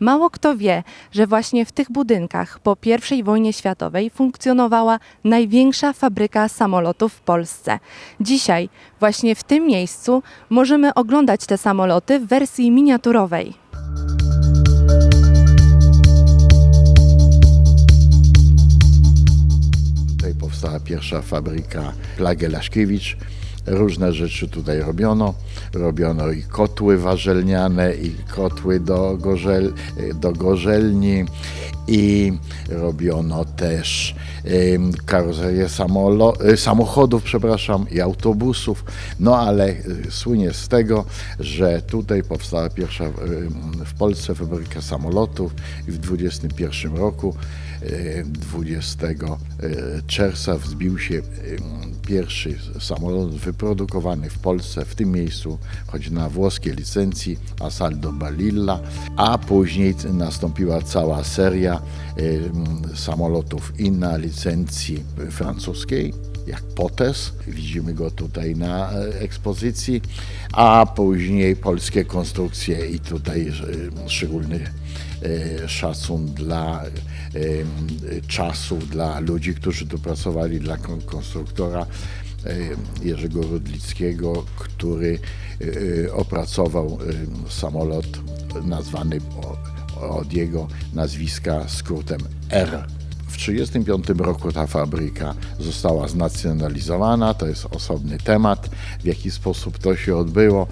Mało kto wie, że właśnie w tych budynkach po I wojnie światowej funkcjonowała największa fabryka samolotów w Polsce. Dzisiaj właśnie w tym miejscu możemy oglądać te samoloty w wersji miniaturowej. Tutaj powstała pierwsza fabryka Laszkiewicz. Różne rzeczy tutaj robiono. Robiono i kotły warzelniane, i kotły do, gorzel, do gorzelni, i robiono też e, samochodów, przepraszam, i autobusów. No ale e, słynie z tego, że tutaj powstała pierwsza em, w Polsce fabryka samolotów i w 21 roku e, 20 e, czerwca wzbił się pierwszy samolot wyprodukowany w Polsce, w tym miejscu, choć na włoskiej licencji Asaldo Balilla, a później nastąpiła cała seria em, samolotów i na licencji francuskiej, jak Potes, widzimy go tutaj na e, ekspozycji, a później polskie konstrukcje i tutaj e, szczególny e, szacun dla czasów, dla ludzi, którzy tu pracowali, dla kon- konstruktora Jerzego Rudlickiego, który opracował samolot nazwany od jego nazwiska skrótem R. W 1935 roku ta fabryka została znacjonalizowana, to jest osobny temat, w jaki sposób to się odbyło,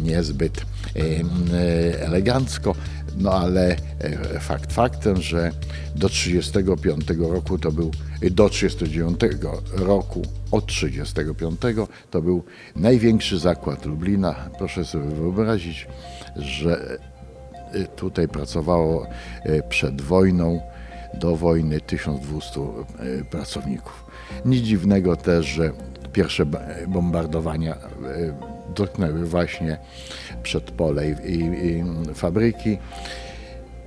niezbyt e, elegancko, no ale e, fakt faktem, że do 1935 roku to był, e, do 1939 roku, od 1935 to był największy zakład Lublina. Proszę sobie wyobrazić, że Y, Tutaj pracowało y, przed wojną, do wojny 1200 y, pracowników. Nic dziwnego też, że pierwsze ba- bombardowania y, dotknęły właśnie przedpole i, i, i fabryki.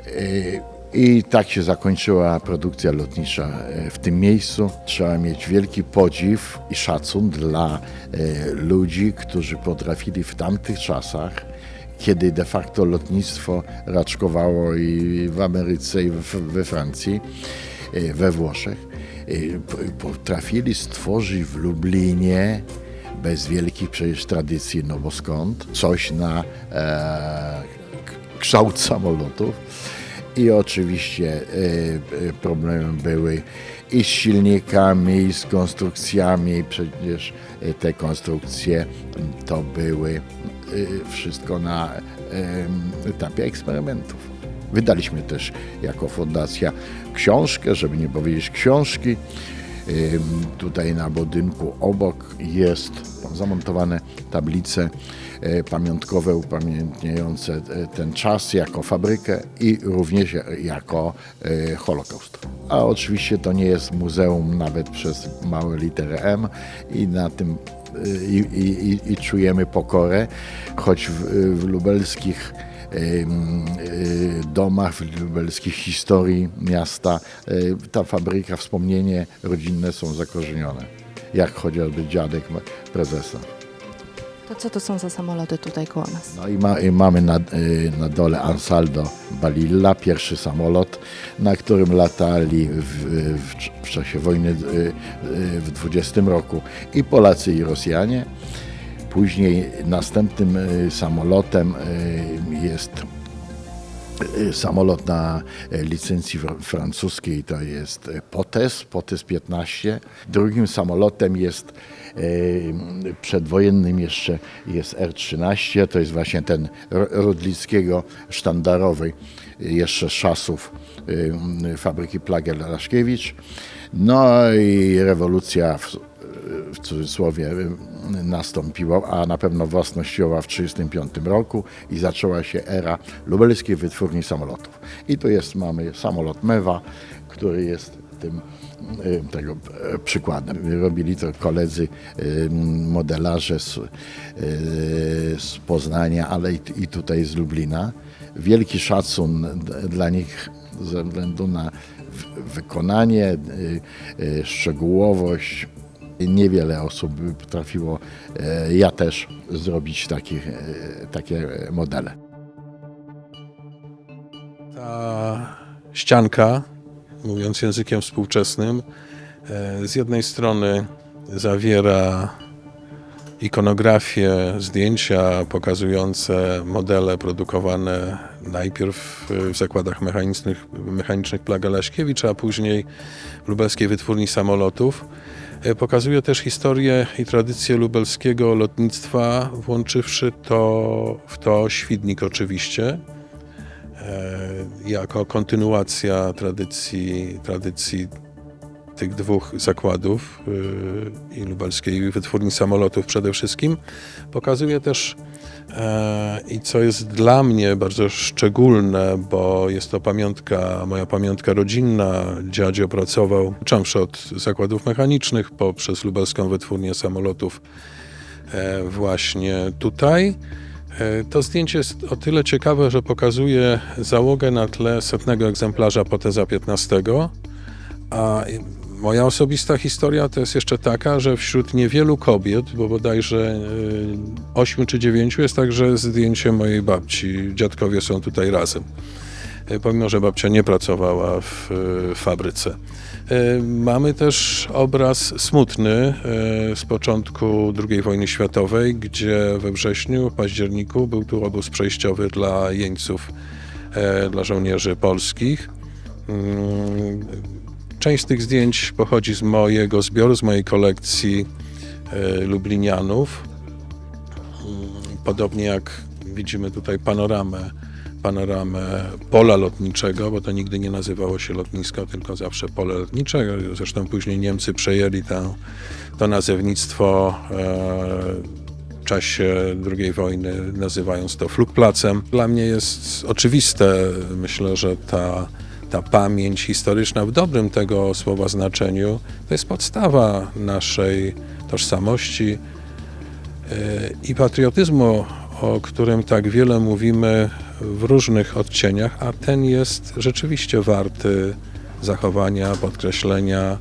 Y, I tak się zakończyła produkcja lotnicza w tym miejscu. Trzeba mieć wielki podziw i szacun dla ludzi, którzy potrafili w tamtych czasach, kiedy de facto lotnictwo raczkowało i w Ameryce, i we Francji, y, we Włoszech, p- potrafili stworzyć w Lublinie bez wielkich przecież tradycji, no bo skąd, coś na e, kształt samolotów. I oczywiście e, e, problemem były i z silnikami, i z konstrukcjami. Przecież e, te konstrukcje to były wszystko na etapie eksperymentów. Wydaliśmy też jako fundacja książkę, żeby nie powiedzieć książki. Tutaj na budynku obok jest zamontowane tablice pamiątkowe upamiętniające e, ten czas jako fabrykę i również jako e, Holokaust. A oczywiście to nie jest muzeum nawet przez małe litery M i na tym e, i, i, i, czujemy pokorę, choć w, w lubelskich e, domach, w lubelskich historii miasta e, ta fabryka, wspomnienie rodzinne są zakorzenione. Jak chociażby dziadek prezesa. To co to są za samoloty tutaj koło nas? No i, ma, i mamy na, y, na dole Ansaldo Balilla, pierwszy samolot, na którym latali w, w, w czasie wojny y, y, w 20 roku i Polacy i Rosjanie. Później następnym y, samolotem y, jest samolot na y, licencji fr- francuskiej, to jest y, Potes, Potes 15. Drugim samolotem jest y, przedwojennym jeszcze jest R-13, to jest właśnie ten Rudlickiego sztandarowy, y, jeszcze z czasów y, y, fabryki Plagel Raszkiewicz. No i rewolucja w, w cudzysłowie y, nastąpiła, a na pewno własnościowa w 1935 roku i zaczęła się era lubelskiej wytwórni samolotów. I tu jest, mamy samolot Mewa, który jest tym y, tego e, przykładem. Robili to koledzy y, modelarze z, z Poznania, ale i, i tutaj z Lublina. Wielki szacun dla nich ze względu na wykonanie, szczegółowość. Niewiele osób potrafiło, e, ja też, zrobić takich, e, takie modele. Ta ścianka, mówiąc językiem współczesnym, e, z jednej strony zawiera ikonografię, zdjęcia pokazujące modele produkowane najpierw w zakładach mechanicznych, mechanicznych Plaga Laśkiewicz, a później w lubelskiej wytwórni samolotów. E, Pokazuje też historię i tradycję lubelskiego lotnictwa, włączywszy to w to Świdnik oczywiście, e, jako kontynuacja tradycji, tradycji tych dwóch zakładów yy, i lubelskiej wytwórni samolotów przede wszystkim. Pokazuje też e, i co jest dla mnie bardzo szczególne, bo jest to pamiątka, moja pamiątka rodzinna. Dziadzio pracował, począwszy od zakładów mechanicznych, poprzez lubelską wytwórnię samolotów e, właśnie tutaj. E, To zdjęcie jest o tyle ciekawe, że pokazuje załogę na tle setnego egzemplarza Poteza 15, a moja osobista historia to jest jeszcze taka, że wśród niewielu kobiet, bo bodajże y, ośmiu czy dziewięciu, jest także zdjęcie mojej babci. Dziadkowie są tutaj razem. Y, Pomimo, że babcia nie pracowała w y, fabryce. Mamy też obraz smutny z początku II wojny światowej, gdzie we wrześniu, w październiku był tu obóz przejściowy dla jeńców, e, dla żołnierzy polskich. Część z tych zdjęć pochodzi z mojego zbioru, z mojej kolekcji e, Lublinianów. Mm, Podobnie jak widzimy tutaj panoramę, panoramę pola lotniczego, bo to nigdy nie nazywało się lotnisko, tylko zawsze pole lotnicze. Zresztą później Niemcy przejęli tę, to nazewnictwo e, w czasie II wojny, nazywając to flugplacem. Dla mnie jest oczywiste, myślę, że ta ta pamięć historyczna w dobrym tego słowa znaczeniu to jest podstawa naszej tożsamości e, i patriotyzmu, o którym tak wiele mówimy w różnych odcieniach, a ten jest rzeczywiście warty zachowania, podkreślenia,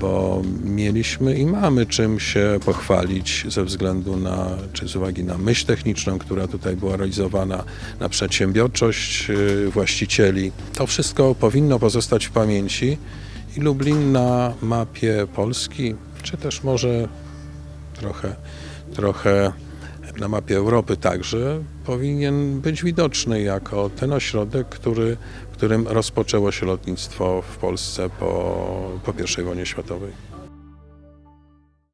bo mieliśmy i mamy czym się pochwalić ze względu na, czy z uwagi na myśl techniczną, która tutaj była realizowana, na przedsiębiorczość y, właścicieli. To wszystko powinno pozostać w pamięci i Lublin na mapie Polski, czy też może trochę, trochę na mapie Europy także, powinien być widoczny jako ten ośrodek, który, w którym rozpoczęło się lotnictwo w Polsce po, po I wojnie światowej.